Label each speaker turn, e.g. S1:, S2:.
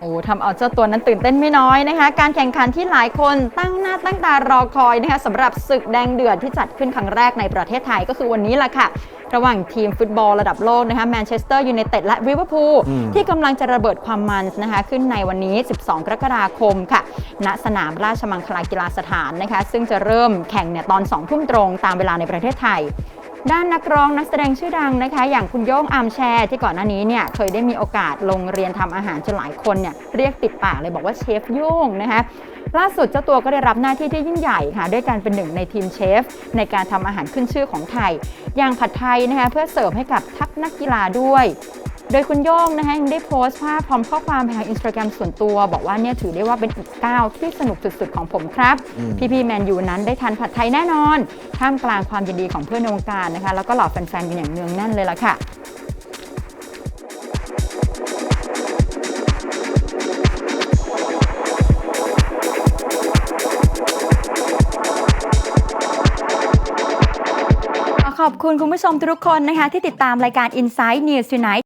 S1: โอ้ทำเอาเจ้าตัวนั้นตื่นเต้นไม่น้อยนะคะ การแข่งขันที่หลายคนตั้งหน้าตั้งตารอคอยนะคะสำหรับศึกแดงเดือดที่จัดขึ้นครั้งแรกในประเทศไทยก็คือวันนี้แหละค่ะ ระหว่างทีมฟุตบอลระดับโลกนะคะแมนเชสเตอร์ยูไนเต็ดและลิเวอร์พูล
S2: อืม
S1: ที่กำลังจะระเบิดความมันนะคะขึ้นในวันนี้ 12 กรกฎาคมค่ะ ณสนามราชมังคลากีฬาสถานนะคะ ซึ่งจะเริ่มแข่งเนี่ยตอน2ทุ่มตรงตามเวลาในประเทศไทย ด้านนักร้องนักแสดงชื่อดังนะคะ อย่างคุณโย่งอาร์มแชร์ที่ก่อนหน้านี้เนี่ยเคยได้มีโอกาสลงเรียนทำอาหารจนหลายคนเนี่ยเรียกติดปากเลยบอกว่าเชฟโย่งนะคะล่าสุดเจ้าตัวก็ได้รับหน้าที่ที่ยิ่งใหญ่ค่ะ ด้วยการเป็นหนึ่งในทีมเชฟ ในการทำอาหารขึ้นชื่อของไทย อย่างผัดไทยนะคะเพื่อเสิร์ฟให้กับทัพนักกีฬาด้วย โดยคุณโย่งนะคะยังได้โพสต์ภาพพร้อมข้อความทางอินสตาแกรมส่วนตัว บอกว่าเนี่ยถือได้ว่าเป็นอีกก้าวที่สนุกสุดๆของผมครับ
S2: อืม
S1: พี่ๆแมนยูนั้นได้ทานผัดไทยแน่นอน ท่ามกลางความยินดีของเพื่อนในวงการนะคะ แล้วก็เหล่าแฟนๆกันอย่างเนืองแน่นเลยล่ะค่ะขอขอบคุณคุณผู้ชมทุกคนนะคะ ที่ติดตามรายการ Inside News Tonight